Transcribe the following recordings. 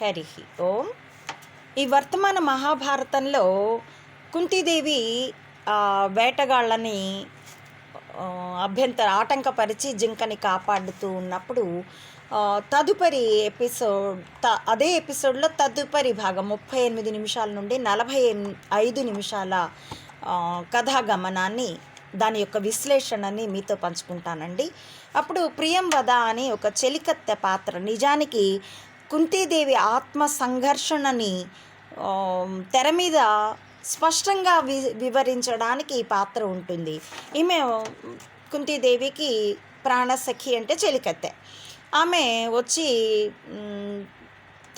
హరి ఓం. ఈ వర్తమాన మహాభారతంలో కుంతీదేవి వేటగాళ్ళని అభ్యంతర ఆటంకపరిచి జింకని కాపాడుతూ ఉన్నప్పుడు తదుపరి ఎపిసోడ్ త అదే ఎపిసోడ్లో తదుపరి భాగం ముప్పై ఎనిమిది నిమిషాల నుండి నలభై ఐదు నిమిషాల కథాగమనాన్ని దాని యొక్క విశ్లేషణని మీతో పంచుకుంటానండి. అప్పుడు ప్రియం వద అని ఒక చెలికత్తె పాత్ర నిజానికి కుంతీదేవి ఆత్మ సంఘర్షణని తెర మీద స్పష్టంగా వి వివరించడానికి ఈ పాత్ర ఉంటుంది. ఈమె కుంతీదేవికి ప్రాణసఖి అంటే చెలికత్తె. ఆమె వచ్చి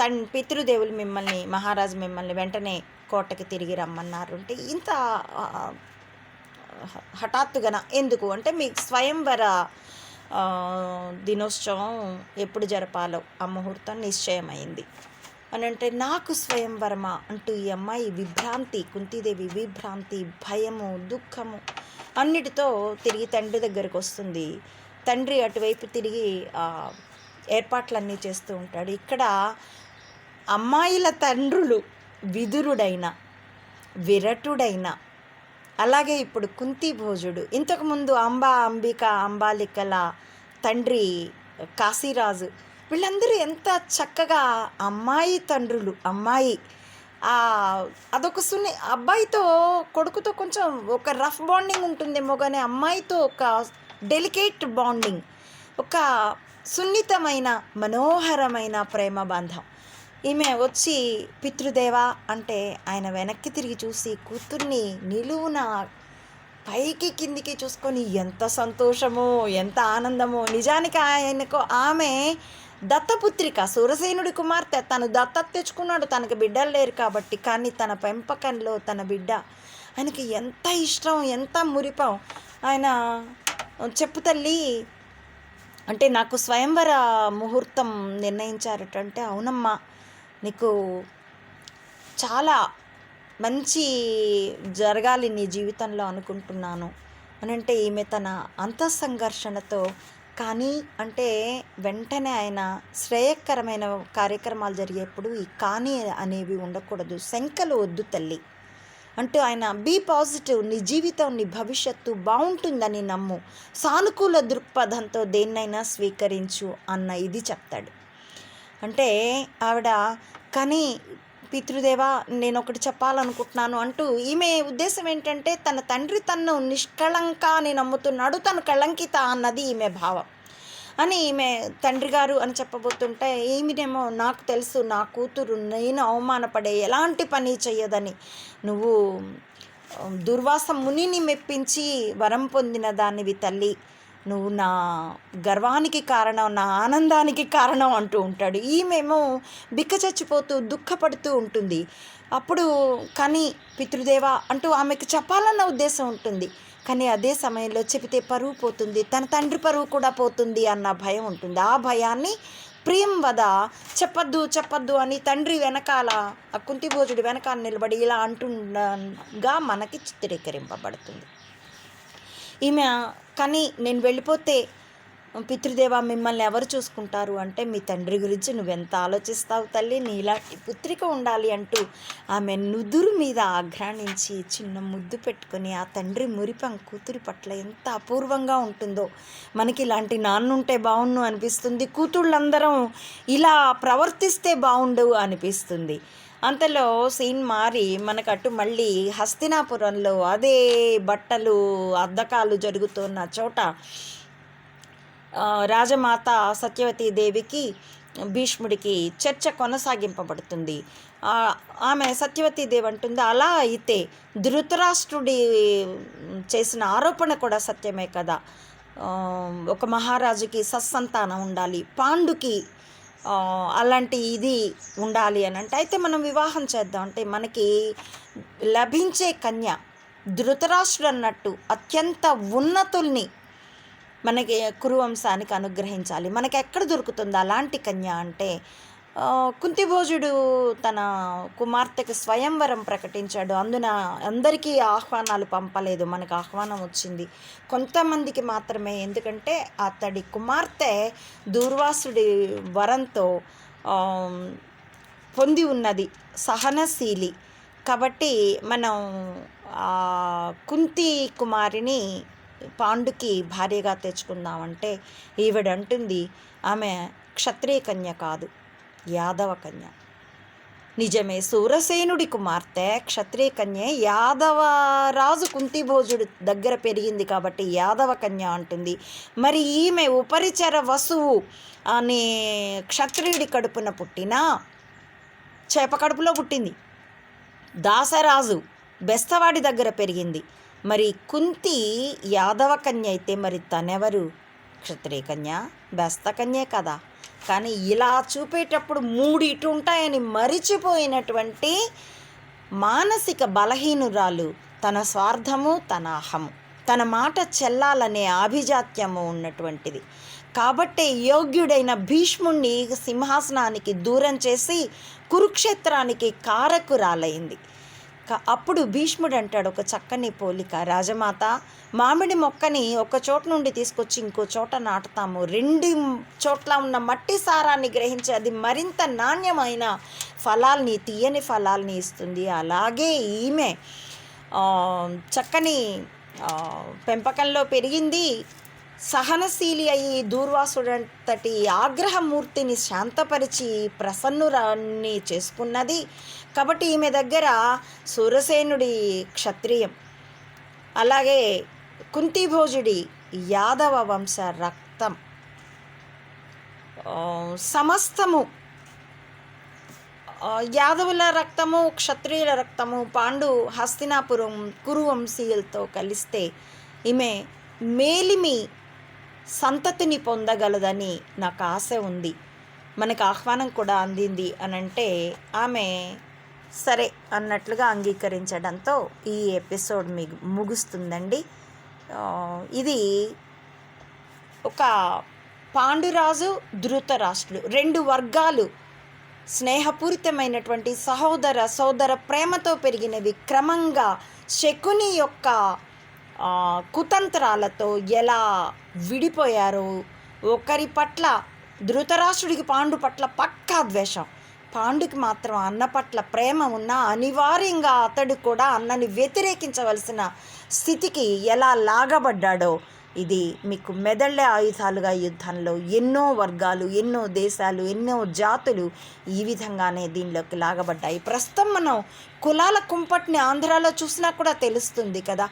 తన్ పితృదేవులు మిమ్మల్ని మహారాజు మిమ్మల్ని వెంటనే కోటకి తిరిగి రమ్మన్నారు అంటే ఇంత హఠాత్తుగా ఎందుకు? అంటే మీకు స్వయంవర దినోత్సవం ఎప్పుడు జరపాలో ఆ ముహూర్తం నిశ్చయమైంది. అని అంటే నాకు స్వయంవర్మ? అంటూ ఈ అమ్మాయి విభ్రాంతి కుంతీదేవి విభ్రాంతి భయము దుఃఖము అన్నిటితో తిరిగి తండ్రి దగ్గరకు వస్తుంది. తండ్రి అటువైపు తిరిగి ఏర్పాట్లన్నీ చేస్తూ ఉంటాడు. ఇక్కడ అమ్మాయిల తండ్రులు విదురుడైన విరటుడైన అలాగే ఇప్పుడు కుంతి భోజుడు. ఇంతకుముందు అంబా అంబిక అంబాలికల తండ్రి కాశీరాజు. వీళ్ళందరూ ఎంత చక్కగా అమ్మాయి తండ్రులు అమ్మాయి. అదొక సున్ని అబ్బాయితో కొడుకుతో కొంచెం ఒక రఫ్ బాండింగ్ ఉంటుందేమో కానీ అమ్మాయితో ఒక డెలికేట్ బాండింగ్. ఒక సున్నితమైన మనోహరమైన ప్రేమ బంధం. ఈమె వచ్చి పితృదేవ అంటే ఆయన వెనక్కి తిరిగి చూసి కూతుర్ని నిలువున పైకి కిందికి చూసుకొని ఎంత సంతోషమో ఎంత ఆనందమో. నిజానికి ఆయనకు ఆమె దత్తపుత్రిక సూరసేనుడి కుమార్తె. తను దత్తత తెచ్చుకున్నాడు తనకు బిడ్డలు లేరు కాబట్టి. కానీ తన పెంపకంలో తన బిడ్డ ఆయనకి ఎంత ఇష్టం ఎంత మురిపం. ఆయన చెప్పు తల్లి అంటే నాకు స్వయంవర ముహూర్తం నిర్ణయించారటంటే అవునమ్మా. నీకు చాలా మంచి జరగాలి నీ జీవితంలో అనుకుంటున్నాను. అని అంటే ఈమె తన అంత సంఘర్షణతో కానీ అంటే వెంటనే ఆయన శ్రేయకరమైన కార్యక్రమాలు జరిగేప్పుడు ఈ కానీ అనేవి ఉండకూడదు. శంకలు వద్దు తల్లి. అంటూ ఆయన బీ పాజిటివ్ నీ జీవితం నీ భవిష్యత్తు బాగుంటుందని నమ్ము. సానుకూల దృక్పథంతో దేన్నైనా స్వీకరించు అన్న ఇది చెప్తాడు. అంటే ఆవిడ కానీ పితృదేవ నేను ఒకటి చెప్పాలనుకుంటున్నాను అంటూ ఈమె ఉద్దేశం ఏంటంటే తన తండ్రి తన్ను నిష్కళంక అని నమ్ముతున్నాడు తను కళంకిత అన్నది ఈమె భావం. అని ఈమె తండ్రి గారు అని చెప్పబోతుంటే ఈమెనేమో నాకు తెలుసు నా కూతురు నేను అవమానపడే ఎలాంటి పని చెయ్యదని. నువ్వు దుర్వాస మునిని మెప్పించి వరం పొందిన దానివి తల్లి. నువ్వు నా గర్వానికి కారణం నా ఆనందానికి కారణం అంటూ ఉంటాడు. ఈమెమో బిక్క చచ్చిపోతూ దుఃఖపడుతూ ఉంటుంది. అప్పుడు కానీ పితృదేవ అంటూ ఆమెకు చెప్పాలన్న ఉద్దేశం ఉంటుంది. కానీ అదే సమయంలో చెబితే పరువు పోతుంది తన తండ్రి పరువు కూడా పోతుంది అన్న భయం ఉంటుంది. ఆ భయాన్ని ప్రేమ్ వద చెప్పద్దు చెప్పద్దు అని తండ్రి వెనకాల ఆ కుంతిభోజుడి వెనకాల నిలబడి ఇలా అంటుండగా మనకి చిత్రీకరింపబడుతుంది. ఈమె కానీ నేను వెళ్ళిపోతే పితృదేవ మిమ్మల్ని ఎవరు చూసుకుంటారు? అంటే మీ తండ్రి గురించి నువ్వెంత ఆలోచిస్తావు తల్లి? నీలాంటి పుత్రిక ఉండాలి అంటూ ఆమె నుదురు మీద ఆఘ్రాణించి చిన్న ముద్దు పెట్టుకుని ఆ తండ్రి మురిపం కూతురి పట్ల ఎంత అపూర్వంగా ఉంటుందో. మనకి ఇలాంటి నాన్నుంటే బాగుండు అనిపిస్తుంది. కూతుళ్ళందరం ఇలా ప్రవర్తిస్తే బాగుండు అనిపిస్తుంది. అంతలో సీన్ మారి మనకు అటు మళ్ళీ హస్తినాపురంలో అదే బట్టలు అద్దకాలు జరుగుతున్న చోట రాజమాత సత్యవతీదేవికి భీష్ముడికి చర్చ కొనసాగింపబడుతుంది. ఆమె సత్యవతీదేవి అంటుంది అలా అయితే ధృతరాష్ట్రుడి చేసిన ఆరోపణ కూడా సత్యమే కదా. ఒక మహారాజుకి సత్సంతానం ఉండాలి. పాండుకి అలాంటి ఇది ఉండాలి అని అంటే అయితే మనం వివాహం చేద్దాం. అంటే మనకి లభించే కన్య ధృతరాష్ట్రుడు అన్నట్టు అత్యంత ఉన్నతుల్ని మనకి కురువంశానికి అనుగ్రహించాలి. మనకి ఎక్కడ దొరుకుతుంది అలాంటి కన్య అంటే కుంతిభోజుడు తన కుమార్తెకు స్వయంవరం ప్రకటించాడు. అందున అందరికీ ఆహ్వానాలు పంపలేదు. మనకు ఆహ్వానం వచ్చింది. కొంతమందికి మాత్రమే. ఎందుకంటే అతడి కుమార్తె దూర్వాసుడి వరంతో పొంది ఉన్నది. సహనశీలి. కాబట్టి మనం కుంతి కుమారిని పాండుకి భార్యగా తెచ్చుకుందామంటే ఈవిడంటుంది. ఆమె క్షత్రియ కన్య కాదు. యాదవ కన్య నిజమే సూరసేనుడి కుమార్తె క్షత్రియ కన్య యాదవ రాజు కుంతిభోజుడు దగ్గర పెరిగింది కాబట్టి యాదవ కన్య అంటుంది. మరి ఈమె ఉపరిచర వసువు అనే క్షత్రియుడి కడుపున పుట్టిన చేప కడుపులో పుట్టింది. దాసరాజు బెస్తవాడి దగ్గర పెరిగింది. మరి కుంతి యాదవ కన్య అయితే మరి తనెవరు? క్షత్రియ కన్య బెస్త కన్యే కదా. కానీ ఇలా చూపేటప్పుడు మూడు ఇటు ఉంటాయని మరిచిపోయినటువంటి మానసిక బలహీనురాలు తన స్వార్థము తన అహము. తన మాట చెల్లాలనే ఆభిజాత్యము ఉన్నటువంటిది. కాబట్టే యోగ్యుడైన భీష్ముణ్ణి సింహాసనానికి దూరం చేసి కురుక్షేత్రానికి కారకురాలైంది. అప్పుడు భీష్ముడు అంటాడు ఒక చక్కని పోలిక. రాజమాత మామిడి మొక్కని ఒక చోట నుండి తీసుకొచ్చి ఇంకో చోట నాటుతాము. రెండు చోట్ల ఉన్న మట్టి సారాన్ని గ్రహించి అది మరింత నాణ్యమైన ఫలాల్ని తీయని ఫలాల్ని ఇస్తుంది. అలాగే ఈమె చక్కని పెంపకంలో పెరిగింది. సహనశీలి అయి దూర్వాసుడంతటి ఆగ్రహమూర్తిని శాంతపరిచి ప్రసన్నురాన్ని చేసుకున్నది. కాబట్టి ఈమె దగ్గర సురసేనుడి క్షత్రియం. అలాగే కుంతిభోజుడి యాదవ వంశ రక్తం. సమస్తము యాదవుల రక్తము క్షత్రియుల రక్తము పాండు హస్తినాపురం కురువంశీయులతో కలిస్తే ఈమె మేలిమి సంతతిని పొందగలదని నాకు ఆశ ఉంది. మనకు ఆహ్వానం కూడా అందింది అని అంటే ఆమె సరే అన్నట్లుగా అంగీకరించడంతో ఈ ఎపిసోడ్ మీకు ముగుస్తుందండి. ఇది ఒక పాండురాజు ధృతరాష్ట్రులు రెండు వర్గాలు స్నేహపూరితమైనటువంటి సహోదర సోదర ప్రేమతో పెరిగినవి క్రమంగా శకుని యొక్క కుతంత్రాలతో ఎలా విడిపోయారో ఒకరి పట్ల ధృతరాష్ట్రుడికి పాండు పట్ల పక్కా ద్వేషం. పాండుకి మాత్రం అన్న పట్ల ప్రేమ ఉన్నా అనివార్యంగా అతడు కూడా అన్నని వ్యతిరేకించవలసిన స్థితికి ఎలా లాగబడ్డాడో ఇది మీకు మెదళ్ళే ఆయుధాలుగా యుద్ధంలో ఎన్నో వర్గాలు ఎన్నో దేశాలు ఎన్నో జాతులు ఈ విధంగానే దీనిలోకి లాగబడ్డాయి. ప్రస్తుతం మనం కులాల కుంపట్ని ఆంధ్రాలో చూసినా కూడా తెలుస్తుంది కదా.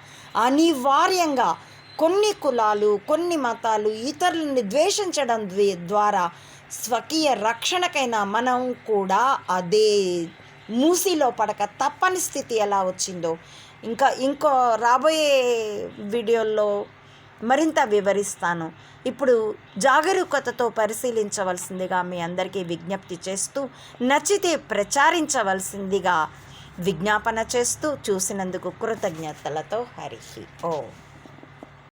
అనివార్యంగా కొన్ని కులాలు కొన్ని మతాలు ఇతరులని ద్వేషించడం ద్వారా స్వకీయ రక్షణకైనా మనం కూడా అదే మూసిలో పడక తప్పని స్థితి ఎలా వచ్చిందో. ఇంకా ఇంకో రాబోయే వీడియోల్లో మరింత వివరిస్తాను. ఇప్పుడు జాగరూకతతో పరిశీలించవలసిందిగా మీ అందరికీ విజ్ఞప్తి చేస్తూ నచ్చితే ప్రచారించవలసిందిగా విజ్ఞాపన చేస్తూ చూసినందుకు కృతజ్ఞతలతో హరి ఓ.